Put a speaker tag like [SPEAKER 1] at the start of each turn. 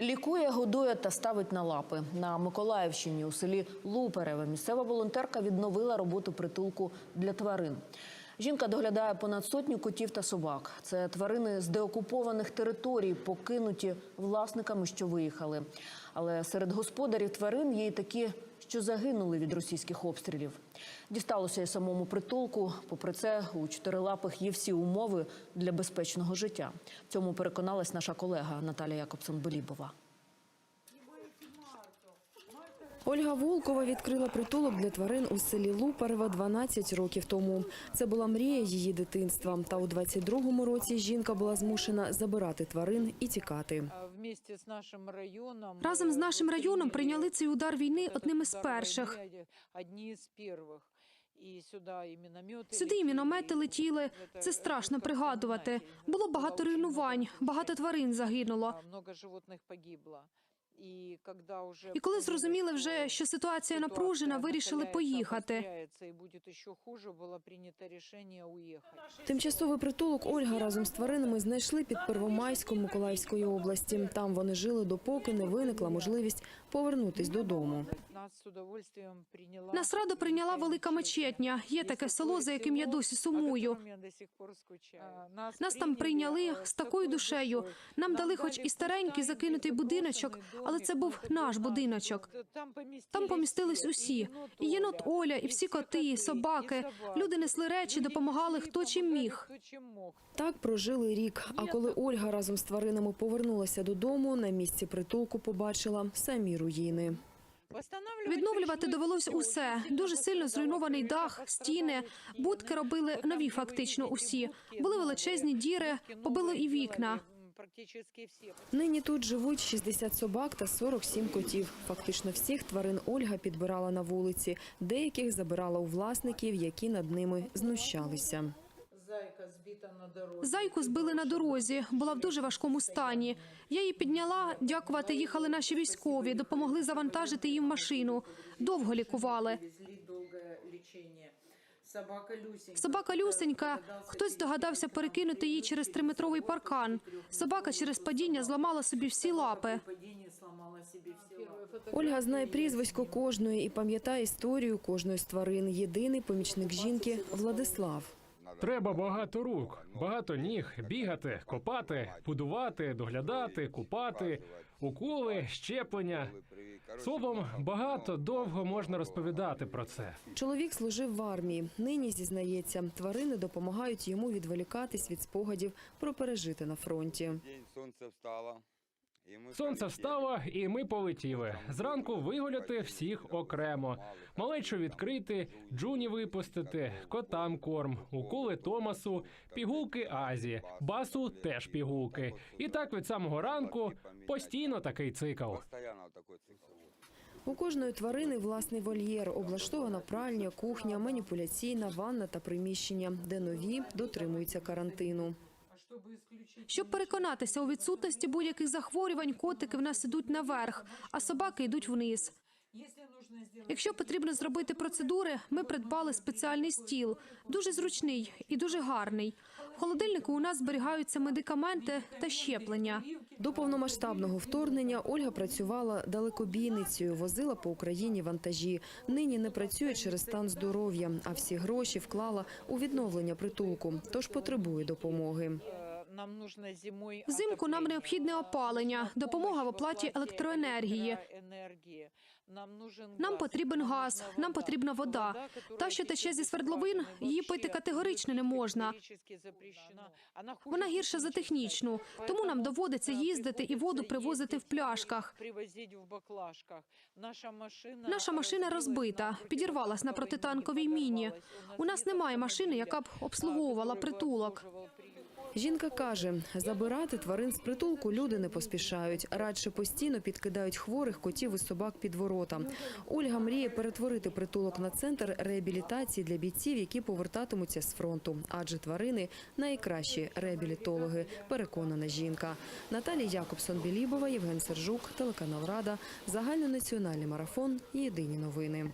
[SPEAKER 1] Лікує, годує та ставить на лапи. На Миколаївщині у селі Лупереве місцева волонтерка відновила роботу притулку для тварин. Жінка доглядає понад сотню котів та собак. Це тварини з деокупованих територій, покинуті власниками, що виїхали. Але серед господарів тварин є й такі, що загинули від російських обстрілів. Дісталося і самому притулку. Попри це, у чотирилапих є всі умови для безпечного життя. В цьому переконалась наша колега Наталія Якобсон-Белібова.
[SPEAKER 2] Ольга Волкова відкрила притулок для тварин у селі Лупарева 12 років тому. Це була мрія її дитинства. Та у 22-му році жінка була змушена забирати тварин і тікати.
[SPEAKER 3] Разом з нашим районом прийняли цей удар війни одним із перших.
[SPEAKER 4] І сюди і міномети
[SPEAKER 3] Сюди міномети летіли.
[SPEAKER 4] Це
[SPEAKER 3] страшно пригадувати. Було багато руйнувань, багато тварин загинуло.
[SPEAKER 4] Много животних погибло. І, когда уже
[SPEAKER 3] І коли зрозуміли вже, що ситуація напружена, вирішили поїхати.
[SPEAKER 2] Тимчасовий притулок Ольга разом з тваринами знайшли під Первомайськом Миколаївської області. Там вони жили допоки не виникла можливість повернутись додому.
[SPEAKER 4] Нас з удовольствием прийняла
[SPEAKER 3] Нас радо прийняла велика мечетня. Є таке село, за яким я досі сумую.
[SPEAKER 4] Нас
[SPEAKER 3] там прийняли з такою душею. Нам дали хоч і старенький закинутий будиночок, але це був наш будиночок. Там помістились усі. І єнот Оля, і всі коти, і собаки. Люди несли речі, допомагали хто чим міг.
[SPEAKER 2] Так прожили рік. А коли Ольга разом з тваринами повернулася додому, на місці притулку побачила самі руїни.
[SPEAKER 3] Відновлювати довелось усе. Дуже сильно зруйнований дах, стіни. Будки робили нові фактично усі. Були величезні діри, побило і вікна.
[SPEAKER 2] Нині тут живуть 60 собак та 47 котів. Фактично всіх тварин Ольга підбирала на вулиці. Деяких забирала у власників, які над ними знущалися.
[SPEAKER 4] Зайка збита на дорозі.
[SPEAKER 3] Зайку збили на дорозі, була в дуже важкому стані. Я її підняла, дякувати їхали наші військові, допомогли завантажити в машину. Довго лікували.
[SPEAKER 4] Собака Люсенька.
[SPEAKER 3] Хтось догадався перекинути її через триметровий паркан. Собака через падіння зламала собі всі лапи.
[SPEAKER 2] Ольга знає прізвисько кожної і пам'ятає історію кожної з тварин. Єдиний помічник жінки Владислав.
[SPEAKER 5] Треба багато рук, багато ніг, бігати, копати, будувати, доглядати, купати, уколи, щеплення. Словом, багато довго можна розповідати про це.
[SPEAKER 2] Чоловік служив в армії. Нині зізнається, тварини допомагають йому відволікатись від спогадів про пережити на фронті.
[SPEAKER 6] День сонце встало.
[SPEAKER 5] Сонце встало, і ми полетіли. Зранку вигуляти всіх окремо. Малечу відкрити, джуні випустити, котам корм, уколи Томасу, пігулки Азі, басу теж пігулки. І так від самого ранку постійно такий цикл.
[SPEAKER 6] Постоянно такой цикл.
[SPEAKER 2] У кожної тварини власний вольєр, облаштована пральня, кухня, маніпуляційна, ванна та приміщення, де нові дотримуються карантину.
[SPEAKER 3] Щоб переконатися у відсутності будь-яких захворювань, котики в нас ідуть наверх, а собаки йдуть вниз. Якщо потрібно зробити процедури, ми придбали спеціальний стіл, дуже зручний і дуже гарний. В холодильнику у нас зберігаються медикаменти та щеплення.
[SPEAKER 2] До повномасштабного вторгнення Ольга працювала далекобійницею, возила по Україні вантажі. Нині не працює через стан здоров'я, а всі гроші вклала у відновлення притулку, тож потребує допомоги.
[SPEAKER 4] Нам нужно зимою
[SPEAKER 3] Взимку нам необхідне опалення, допомога в оплаті електроенергії. Нам потрібен газ, нам потрібна вода. Та, що тече зі свердловин, її пити категорично не можна. Вона гірша за технічну, тому нам доводиться їздити і воду привозити в пляшках. Наша машина розбита, підірвалась на протитанковій міні. У нас немає машини, яка б обслуговувала притулок.
[SPEAKER 2] Жінка каже, забирати тварин з притулку люди не поспішають. Радше постійно підкидають хворих котів і собак під ворота. Ольга мріє перетворити притулок на центр реабілітації для бійців, які повертатимуться з фронту. Адже тварини найкращі реабілітологи, переконана жінка. Наталія Якобсон Білібова, Євген Сержук, телеканал Рада, загальнонаціональний марафон. Єдині новини.